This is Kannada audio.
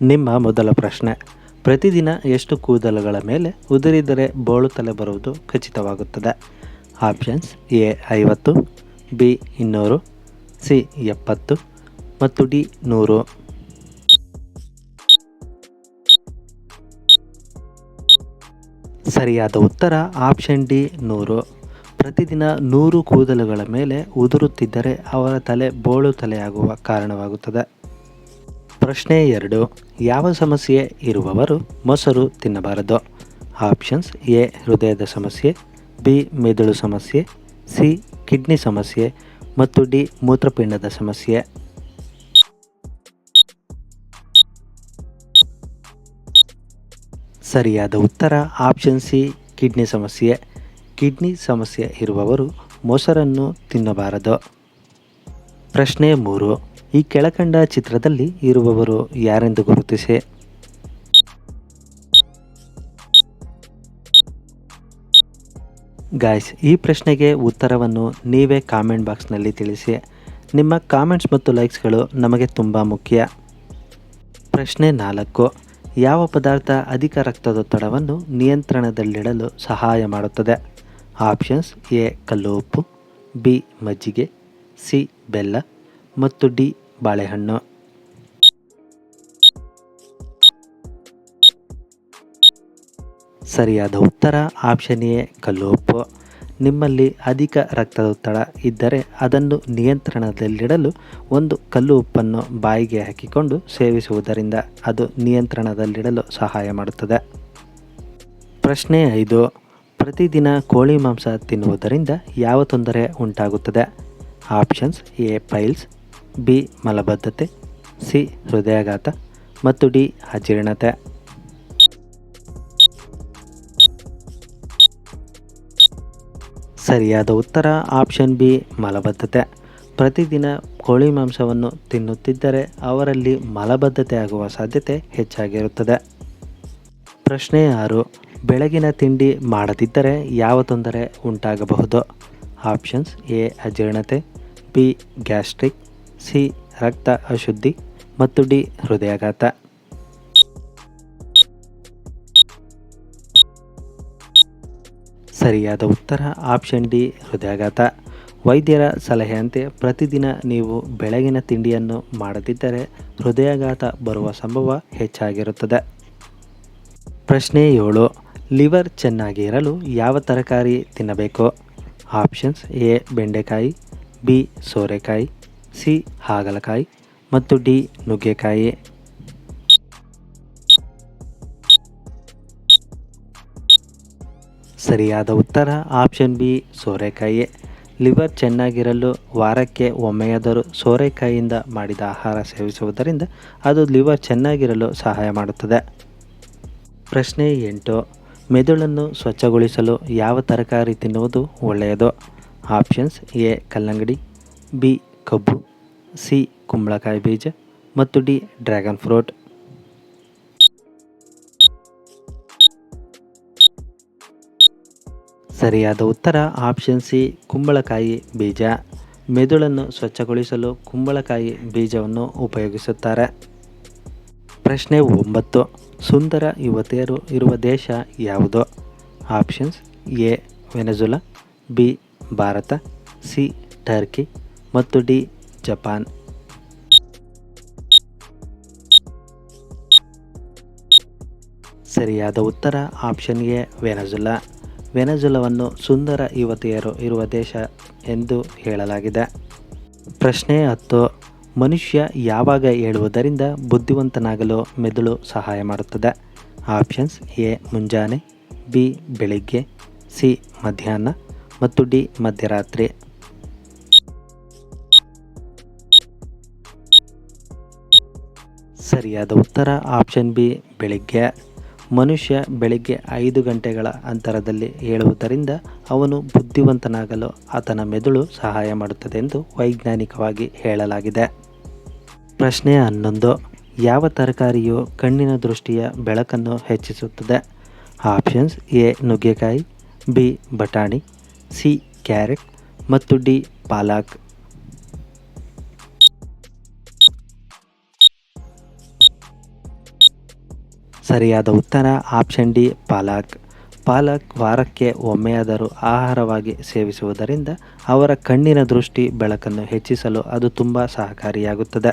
ನಿಮ್ಮ ಮೊದಲ ಪ್ರಶ್ನೆ. ಪ್ರತಿದಿನ ಎಷ್ಟು ಕೂದಲುಗಳ ಮೇಲೆ ಉದುರಿದರೆ ಬೋಳು ತಲೆ ಬರುವುದು ಖಚಿತವಾಗುತ್ತದೆ? ಆಪ್ಷನ್ಸ್ ಎ ಐವತ್ತು, ಬಿ ಇನ್ನೂರು, ಸಿ ಎಪ್ಪತ್ತು ಮತ್ತು ಡಿ ನೂರು. ಸರಿಯಾದ ಉತ್ತರ ಆಪ್ಷನ್ ಡಿ ನೂರು. ಪ್ರತಿದಿನ ನೂರು ಕೂದಲುಗಳ ಮೇಲೆ ಉದುರುತ್ತಿದ್ದರೆ ಅವರ ತಲೆ ಬೋಳು ತಲೆಯಾಗುವ ಕಾರಣವಾಗುತ್ತದೆ. ಪ್ರಶ್ನೆ ಎರಡು. ಯಾವ ಸಮಸ್ಯೆ ಇರುವವರು ಮೊಸರು ತಿನ್ನಬಾರದು. ಆಪ್ಷನ್ಸ್ ಎ, ಹೃದಯದ ಸಮಸ್ಯೆ, ಬಿ, ಮೆದುಳು ಸಮಸ್ಯೆ, ಸಿ, ಕಿಡ್ನಿ ಸಮಸ್ಯೆ ಮತ್ತು ಡಿ, ಮೂತ್ರಪಿಂಡದ ಸಮಸ್ಯೆ. ಸರಿಯಾದ ಉತ್ತರ ಆಪ್ಷನ್ ಸಿ, ಕಿಡ್ನಿ ಸಮಸ್ಯೆ. ಕಿಡ್ನಿ ಸಮಸ್ಯೆ ಇರುವವರು ಮೊಸರನ್ನು ತಿನ್ನಬಾರದು. ಪ್ರಶ್ನೆ ಮೂರು. ಈ ಕೆಳಕಂಡ ಚಿತ್ರದಲ್ಲಿ ಇರುವವರು ಯಾರೆಂದು ಗುರುತಿಸಿ. ಗಾಯ್ಸ್ ಈ ಪ್ರಶ್ನೆಗೆ ಉತ್ತರವನ್ನು ನೀವೇ ಕಾಮೆಂಟ್ ಬಾಕ್ಸ್ನಲ್ಲಿ ತಿಳಿಸಿ. ನಿಮ್ಮ ಕಾಮೆಂಟ್ಸ್ ಮತ್ತು ಲೈಕ್ಸ್ಗಳು ನಮಗೆ ತುಂಬ ಮುಖ್ಯ. ಪ್ರಶ್ನೆ ನಾಲ್ಕು, ಯಾವ ಪದಾರ್ಥ ಅಧಿಕ ರಕ್ತದೊತ್ತಡವನ್ನು ನಿಯಂತ್ರಣದಲ್ಲಿಡಲು ಸಹಾಯ ಮಾಡುತ್ತದೆ? ಆಪ್ಷನ್ಸ್ ಎ ಕಲ್ಲು ಬಿ ಮಜ್ಜಿಗೆ ಸಿ ಬೆಲ್ಲ, ಮತ್ತು ಡಿ ಬಾಳೆಹಣ್ಣು. ಸರಿಯಾದ ಉತ್ತರ ಆಪ್ಷನ್ ಎ, ಕಲ್ಲುಪ್ಪು. ನಿಮ್ಮಲ್ಲಿ ಅಧಿಕ ರಕ್ತದೊತ್ತಡ ಇದ್ದರೆ ಅದನ್ನು ನಿಯಂತ್ರಣದಲ್ಲಿಡಲು ಒಂದು ಕಲ್ಲು ಉಪ್ಪನ್ನು ಬಾಯಿಗೆ ಹಾಕಿಕೊಂಡು ಸೇವಿಸುವುದರಿಂದ ಅದು ನಿಯಂತ್ರಣದಲ್ಲಿಡಲು ಸಹಾಯ ಮಾಡುತ್ತದೆ. ಪ್ರಶ್ನೆ ಐದು, ಪ್ರತಿದಿನ ಕೋಳಿ ಮಾಂಸ ತಿನ್ನುವುದರಿಂದ ಯಾವ ತೊಂದರೆ ಉಂಟಾಗುತ್ತದೆ? Options A, piles. ಬಿ ಮಲಬದ್ಧತೆ, ಸಿ ಹೃದಯಾಘಾತ ಮತ್ತು ಡಿ ಅಜೀರ್ಣತೆ. ಸರಿಯಾದ ಉತ್ತರ ಆಪ್ಷನ್ ಬಿ ಮಲಬದ್ಧತೆ. ಪ್ರತಿದಿನ ಕೋಳಿ ಮಾಂಸವನ್ನು ತಿನ್ನುತ್ತಿದ್ದರೆ ಅವರಲ್ಲಿ ಮಲಬದ್ಧತೆ ಆಗುವ ಸಾಧ್ಯತೆ ಹೆಚ್ಚಾಗಿರುತ್ತದೆ. ಪ್ರಶ್ನೆ ಆರು, ಬೆಳಗಿನ ತಿಂಡಿ ಮಾಡದಿದ್ದರೆ ಯಾವ ತೊಂದರೆ ಉಂಟಾಗಬಹುದು? ಆಪ್ಷನ್ಸ್ ಎ ಅಜೀರ್ಣತೆ, ಬಿ ಗ್ಯಾಸ್ಟ್ರಿಕ್ ಸಿ ರಕ್ತ ಅಶುದ್ಧಿ ಮತ್ತು ಡಿ ಹೃದಯಾಘಾತ. ಸರಿಯಾದ ಉತ್ತರ ಆಪ್ಷನ್ ಡಿ ಹೃದಯಾಘಾತ. ವೈದ್ಯರ ಸಲಹೆಯಂತೆ ಪ್ರತಿದಿನ ನೀವು ಬೆಳಗಿನ ತಿಂಡಿಯನ್ನು ಮಾಡದಿದ್ದರೆ ಹೃದಯಾಘಾತ ಬರುವ ಸಂಭವ ಹೆಚ್ಚಾಗಿರುತ್ತದೆ. ಪ್ರಶ್ನೆ ಏಳು, ಲಿವರ್ ಚೆನ್ನಾಗಿ ಇರಲು ಯಾವ ತರಕಾರಿ ತಿನ್ನಬೇಕು? ಆಪ್ಷನ್ಸ್ ಎ, ಬೆಂಡೆಕಾಯಿ, ಬಿ, ಸೋರೆಕಾಯಿ. ಸಿ ಹಾಗಲಕಾಯಿ ಮತ್ತು ಡಿ ನುಗ್ಗೆಕಾಯಿ. ಸರಿಯಾದ ಉತ್ತರ ಆಪ್ಷನ್ ಬಿ, ಸೋರೆಕಾಯಿ. ಲಿವರ್ ಚೆನ್ನಾಗಿರಲು ವಾರಕ್ಕೆ ಒಮ್ಮೆಯಾದರೂ ಸೋರೆಕಾಯಿಯಿಂದ ಮಾಡಿದ ಆಹಾರ ಸೇವಿಸುವುದರಿಂದ ಅದು ಲಿವರ್ ಚೆನ್ನಾಗಿರಲು ಸಹಾಯ ಮಾಡುತ್ತದೆ. ಪ್ರಶ್ನೆ ಎಂಟು, ಮೆದುಳನ್ನು ಸ್ವಚ್ಛಗೊಳಿಸಲು ಯಾವ ತರಕಾರಿ ತಿನ್ನುವುದು ಒಳ್ಳೆಯದು? ಆಪ್ಷನ್ಸ್ ಎ, ಕಲ್ಲಂಗಡಿ, ಬಿ, ಕಬ್ಬು. ಸಿ ಕುಂಬಳಕಾಯಿ ಬೀಜ ಮತ್ತು ಡಿ ಡ್ರ್ಯಾಗನ್ ಫ್ರೂಟ್. ಸರಿಯಾದ ಉತ್ತರ ಆಪ್ಷನ್ ಸಿ ಕುಂಬಳಕಾಯಿ ಬೀಜ. ಮೆದುಳನ್ನು ಸ್ವಚ್ಛಗೊಳಿಸಲು ಕುಂಬಳಕಾಯಿ ಬೀಜವನ್ನು ಉಪಯೋಗಿಸುತ್ತಾರೆ. ಪ್ರಶ್ನೆ ಒಂಬತ್ತು, ಸುಂದರ ಯುವತಿಯರು ಇರುವ ದೇಶ ಯಾವುದು? Options A, Venezuela, B, Bharat, C, Turkey ಮತ್ತು ಡಿ ಜಪಾನ್. ಸರಿಯಾದ ಉತ್ತರ ಆಪ್ಷನ್ ಎ, ವೆನಜುಲಾ. ವೆನಜುಲವನ್ನು ಸುಂದರ ಯುವತಿಯರು ಇರುವ ದೇಶ ಎಂದು ಹೇಳಲಾಗಿದೆ. ಪ್ರಶ್ನೆ ಹತ್ತು, ಮನುಷ್ಯ ಯಾವಾಗ ಹೇಳುವುದರಿಂದ ಬುದ್ಧಿವಂತನಾಗಲು ಮೆದುಳು ಸಹಾಯ ಮಾಡುತ್ತದೆ? ಆಪ್ಷನ್ಸ್ ಎ, ಮುಂಜಾನೆ, ಬಿ, ಬೆಳಿಗ್ಗೆ, ಸಿ, ಮಧ್ಯಾಹ್ನ ಮತ್ತು ಡಿ, ಮಧ್ಯರಾತ್ರಿ. ಸರಿಯಾದ ಉತ್ತರ ಆಪ್ಷನ್ ಬಿ ಬೆಳಿಗ್ಗೆ. ಮನುಷ್ಯ ಬೆಳಿಗ್ಗೆ ಐದು ಗಂಟೆಗಳ ಅಂತರದಲ್ಲಿ ಹೇಳುವುದರಿಂದ ಅವನು ಬುದ್ಧಿವಂತನಾಗಲು ಆತನ ಮೆದುಳು ಸಹಾಯ ಮಾಡುತ್ತದೆ ಎಂದು ವೈಜ್ಞಾನಿಕವಾಗಿ ಹೇಳಲಾಗಿದೆ. ಪ್ರಶ್ನೆ ಹನ್ನೊಂದು. ಯಾವ ತರಕಾರಿಯು ಕಣ್ಣಿನ ದೃಷ್ಟಿಯ ಬೆಳಕನ್ನು ಹೆಚ್ಚಿಸುತ್ತದೆ? ಆಪ್ಷನ್ಸ್ ಎ, ನುಗ್ಗೆಕಾಯಿ, ಬಿ, ಬಟಾಣಿ, ಸಿ, ಕ್ಯಾರೆಟ್ ಮತ್ತು ಡಿ, ಪಾಲಾಕ್. ಸರಿಯಾದ ಉತ್ತರ ಆಪ್ಷನ್ ಡಿ, ಪಾಲಕ್. ಪಾಲಕ್ ವಾರಕ್ಕೆ ಒಮ್ಮೆಯಾದರೂ ಆಹಾರವಾಗಿ ಸೇವಿಸುವುದರಿಂದ ಅವರ ಕಣ್ಣಿನ ದೃಷ್ಟಿ ಬೆಳಕನ್ನು ಹೆಚ್ಚಿಸಲು ಅದು ತುಂಬ ಸಹಕಾರಿಯಾಗುತ್ತದೆ.